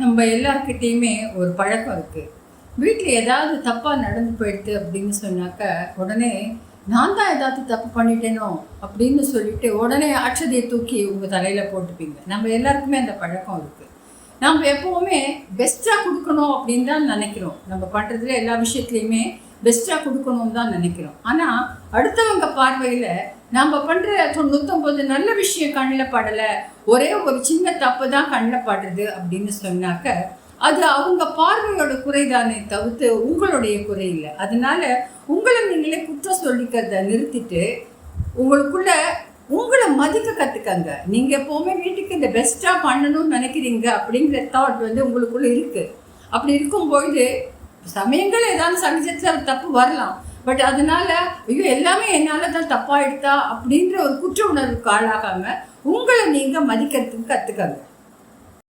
நம்ம எல்லாருக்கிட்டேயுமே ஒரு பழக்கம் இருக்குது வீட்டில் ஏதாவது தப்பாக நடந்து போயிடுது அப்படின்னு சொன்னாக்க உடனே நான் தான் ஏதாவது தப்பு பண்ணிட்டேனோ அப்படின்னு சொல்லிட்டு உடனே அச்சதையை தூக்கி உங்கள் தலையில் போட்டுப்பீங்க. நம்ம எல்லாருக்குமே அந்த பழக்கம் இருக்குது நம்ம எப்போவுமே பெஸ்ட்டாக கொடுக்கணும் அப்படின்னு தான் நினைக்கிறோம். நம்ம பண்ணுறதுல எல்லா விஷயத்துலையுமே பெஸ்ட்டாக கொடுக்கணும்னு தான் நினைக்கிறோம். ஆனால் அடுத்தவங்க பார்வையில் நம்ம பண்ணுற தொண்ணூத்தொம்பது நல்ல விஷயம் கண்ணில் படலை ஒரே ஒரு சின்ன தப்பு தான் கண்ணில் படுறது அப்படின்னு சொன்னாக்க அது அவங்க பார்வையோட குறைதானே தவிர்த்து உங்களுடைய குறை இல்லை. அதனால உங்களை நீங்களே குற்றம் சொல்லிக்கிறத நிறுத்திட்டு உங்களுக்குள்ள உங்களை மதிக்க கற்றுக்கங்க நீங்கள் எப்போவுமே வீட்டுக்கு இந்த பெஸ்ட்டாக பண்ணணும்னு நினைக்கிறீங்க அப்படிங்கிற தாட் வந்து உங்களுக்குள்ளே இருக்குது அப்படி இருக்கும்பொழுது சமயங்கள் ஏதாவது சமீபத்தில் தப்பு வரலாம். பட் அதனால ஐயோ எல்லாமே என்னால் தான் தப்பாக எடுத்தா அப்படின்ற ஒரு குற்ற உணர்வுக்கு ஆளாகாமல் உங்களை நீங்கள் மதிக்கிறதுக்கு கற்றுக்கங்க